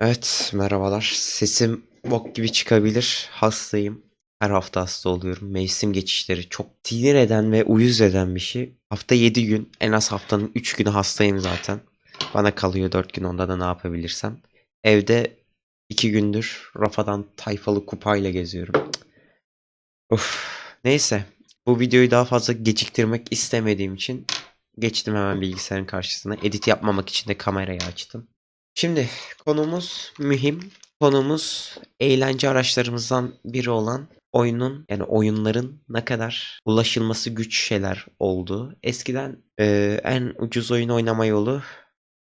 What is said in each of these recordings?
Evet, merhabalar. Sesim bok gibi çıkabilir. Hastayım. Her hafta hasta oluyorum. Mevsim geçişleri çok sinir eden ve uyuz eden bir şey. Hafta 7 gün, en az haftanın 3 günü hastayım zaten. Bana kalıyor 4 gün onda da ne yapabilirsem. Evde 2 gündür rafadan tayfalı kupayla geziyorum. Of. Neyse. Bu videoyu daha fazla geciktirmek istemediğim için geçtim hemen bilgisayarın karşısına. Edit yapmamak için de kamerayı açtım. Şimdi konumuz mühim. Konumuz eğlence araçlarımızdan biri olan oyunun yani oyunların ne kadar ulaşılması güç şeyler olduğu. Eskiden e, en ucuz oyun oynama yolu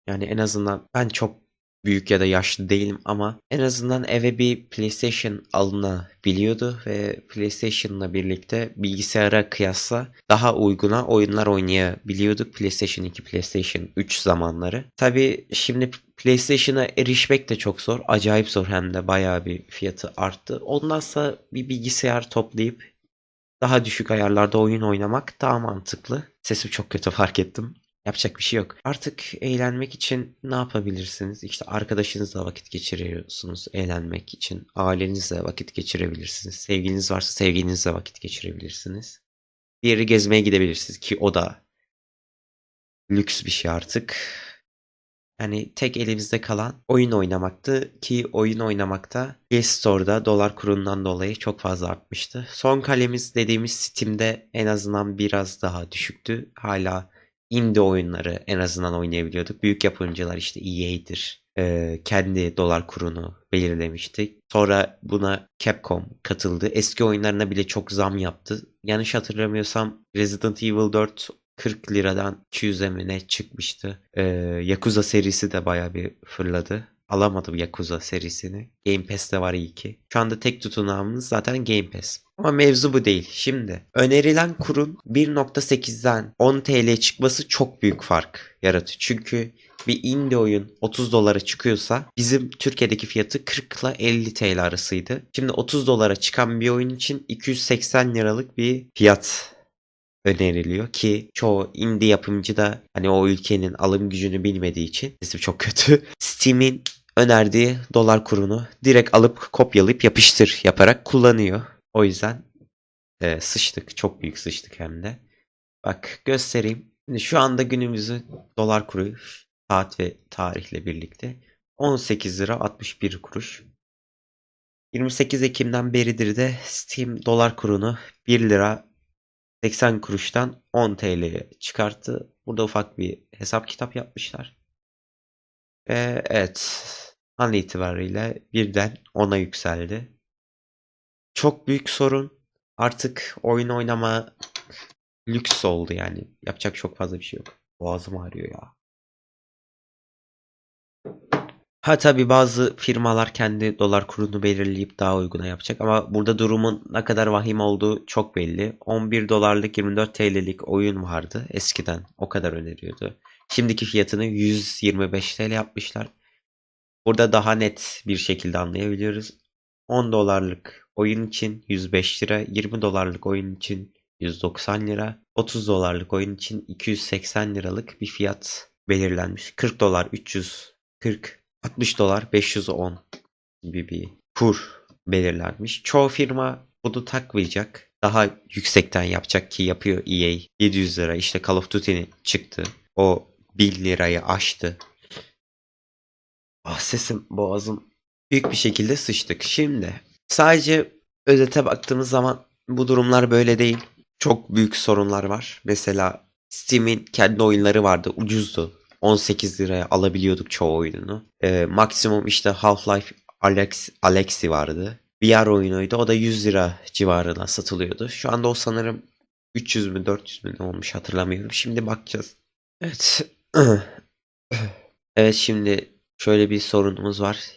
yani en azından ben çok büyük ya da yaşlı değilim ama en azından eve bir PlayStation alınabiliyordu ve PlayStation'la birlikte bilgisayara kıyasla daha uyguna oyunlar oynayabiliyorduk. PlayStation 2, PlayStation 3 zamanları. Tabii şimdi PlayStation'a erişmek de çok zor. Acayip zor hem de bayağı bir fiyatı arttı. Ondansa bir bilgisayar toplayıp daha düşük ayarlarda oyun oynamak daha mantıklı. Sesim çok kötü fark ettim. Yapacak bir şey yok. Artık eğlenmek için ne yapabilirsiniz? İşte arkadaşınızla vakit geçiriyorsunuz eğlenmek için. Ailenizle vakit geçirebilirsiniz. Sevgiliniz varsa sevgilinizle vakit geçirebilirsiniz. Bir yere gezmeye gidebilirsiniz ki o da lüks bir şey artık. Yani tek elimizde kalan oyun oynamaktı ki oyun oynamakta Play Store'da dolar kurundan dolayı çok fazla artmıştı. Son kalemiz dediğimiz Steam'de en azından biraz daha düşüktü. Hala indie oyunları en azından oynayabiliyorduk. Büyük yapımcılar işte EA'dir. Ee, kendi dolar kurunu belirlemişti. Sonra buna Capcom katıldı. Eski oyunlarına bile çok zam yaptı. Yanlış hatırlamıyorsam Resident Evil 4 40 liradan 200'e mi ne çıkmıştı. Ee, Yakuza serisi de baya bir fırladı. Alamadım Yakuza serisini. Game Pass'te var iyi ki. Şu anda tek tutunağımız zaten Game Pass. Ama mevzu bu değil. Şimdi önerilen kurun 1.8'den 10 TL çıkması çok büyük fark yaratıyor. Çünkü bir indie oyun 30 dolara çıkıyorsa bizim Türkiye'deki fiyatı 40 ile 50 TL arasıydı. Şimdi 30 dolara çıkan bir oyun için 280 liralık bir fiyat öneriliyor ki çoğu indie yapımcı da hani o ülkenin alım gücünü bilmediği için sesim çok kötü. Steam'in önerdiği dolar kurunu direkt alıp kopyalayıp yapıştır yaparak kullanıyor. O yüzden e, sıçtık. Çok büyük sıçtık hem de. Bak göstereyim. Şimdi şu anda günümüzün dolar kuru saat ve tarihle birlikte 18 lira 61 kuruş. 28 Ekim'den beridir de Steam dolar kurunu 1 lira 80 kuruştan 10 TL'ye çıkarttı. Burada ufak bir hesap kitap yapmışlar. Ve evet an itibariyle birden 10'a yükseldi. Çok büyük sorun. Artık oyun oynama lüks oldu yani. Yapacak çok fazla bir şey yok. Boğazım ağrıyor ya. Ha tabii bazı firmalar kendi dolar kurunu belirleyip daha uyguna yapacak ama burada durumun ne kadar vahim olduğu çok belli. 11 dolarlık 24 TL'lik oyun vardı eskiden o kadar öneriyordu. Şimdiki fiyatını 125 TL yapmışlar. Burada daha net bir şekilde anlayabiliyoruz. 10 dolarlık oyun için 105 lira, 20 dolarlık oyun için 190 lira, 30 dolarlık oyun için 280 liralık bir fiyat belirlenmiş. 40 dolar 340 60 dolar 510 gibi bir kur belirlenmiş. Çoğu firma bunu takmayacak. Daha yüksekten yapacak ki yapıyor EA. 700 lira işte Call of Duty'nin çıktı. O 1 lirayı aştı. Ah sesim boğazım büyük bir şekilde sıçtık. Şimdi sadece özete baktığımız zaman bu durumlar böyle değil. Çok büyük sorunlar var. Mesela Steam'in kendi oyunları vardı. Ucuzdu. 18 liraya alabiliyorduk çoğu oyununu. Ee, maksimum işte Half-Life Alex, Alexi vardı. VR oyunuydu. O da 100 lira civarına satılıyordu. Şu anda o sanırım 300 mü 400 mü ne olmuş hatırlamıyorum. Şimdi bakacağız. Evet. evet şimdi şöyle bir sorunumuz var.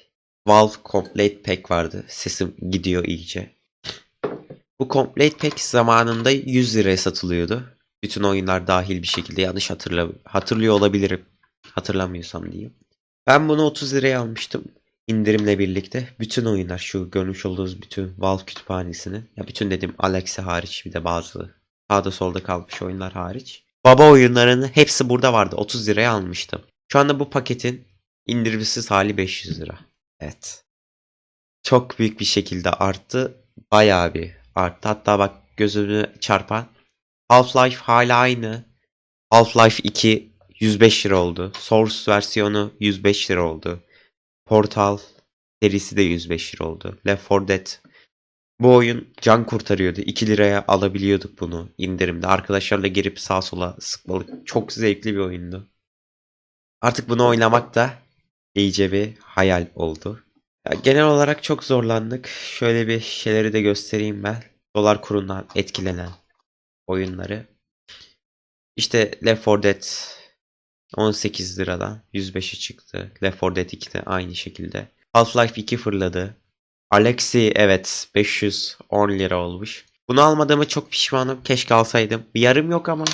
Valve Complete Pack vardı. Sesim gidiyor iyice. Bu Complete Pack zamanında 100 liraya satılıyordu. Bütün oyunlar dahil bir şekilde yanlış hatırla hatırlıyor olabilirim. Hatırlamıyorsam diyeyim. Ben bunu 30 liraya almıştım. indirimle birlikte. Bütün oyunlar şu görmüş olduğunuz bütün Valve kütüphanesini. Ya bütün dedim Alex'i hariç bir de bazı sağda solda kalmış oyunlar hariç. Baba oyunlarının hepsi burada vardı. 30 liraya almıştım. Şu anda bu paketin indirimsiz hali 500 lira. Evet. Çok büyük bir şekilde arttı. Bayağı bir arttı. Hatta bak gözümü çarpan Half-Life hala aynı. Half-Life 2 105 lira oldu. Source versiyonu 105 lira oldu. Portal serisi de 105 lira oldu. Left 4 Dead bu oyun can kurtarıyordu. 2 liraya alabiliyorduk bunu indirimde. Arkadaşlarla girip sağa sola sıkmalık. Çok zevkli bir oyundu. Artık bunu oynamak da iyice bir hayal oldu. Ya genel olarak çok zorlandık. Şöyle bir şeyleri de göstereyim ben. Dolar kurundan etkilenen oyunları. İşte Left 4 Dead 18 liradan 105'e çıktı. Left 4 Dead 2 de aynı şekilde. Half-Life 2 fırladı. Alexi evet 510 lira olmuş. Bunu almadığıma çok pişmanım. Keşke alsaydım. Bir yarım yok ama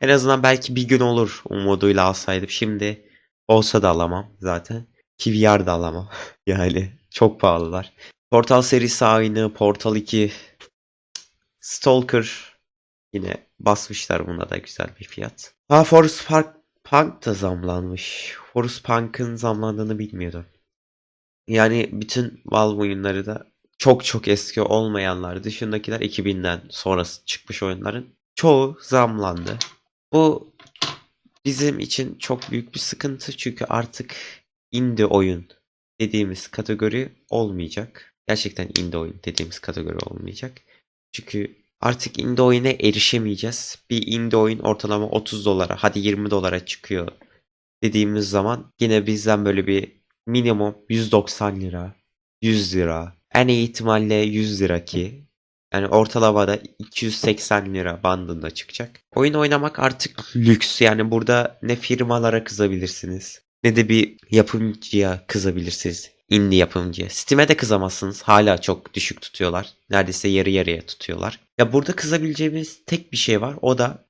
en azından belki bir gün olur umuduyla alsaydım. Şimdi olsa da alamam zaten. Ki VR da alamam. yani çok pahalılar. Portal serisi aynı. Portal 2 Stalker yine basmışlar buna da güzel bir fiyat. Ha Forest Park Punk da zamlanmış. Forest Punk'ın zamlandığını bilmiyordum. Yani bütün Valve oyunları da çok çok eski olmayanlar dışındakiler 2000'den sonrası çıkmış oyunların çoğu zamlandı. Bu bizim için çok büyük bir sıkıntı çünkü artık indie oyun dediğimiz kategori olmayacak. Gerçekten indie oyun dediğimiz kategori olmayacak. Çünkü artık indie oyuna erişemeyeceğiz. Bir indie oyun ortalama 30 dolara hadi 20 dolara çıkıyor dediğimiz zaman yine bizden böyle bir minimum 190 lira, 100 lira, en iyi ihtimalle 100 lira ki yani ortalamada 280 lira bandında çıkacak. Oyun oynamak artık lüks. Yani burada ne firmalara kızabilirsiniz ne de bir yapımcıya kızabilirsiniz. Indie yapımcıya. Steam'e de kızamazsınız. Hala çok düşük tutuyorlar. Neredeyse yarı yarıya tutuyorlar. Ya burada kızabileceğimiz tek bir şey var. O da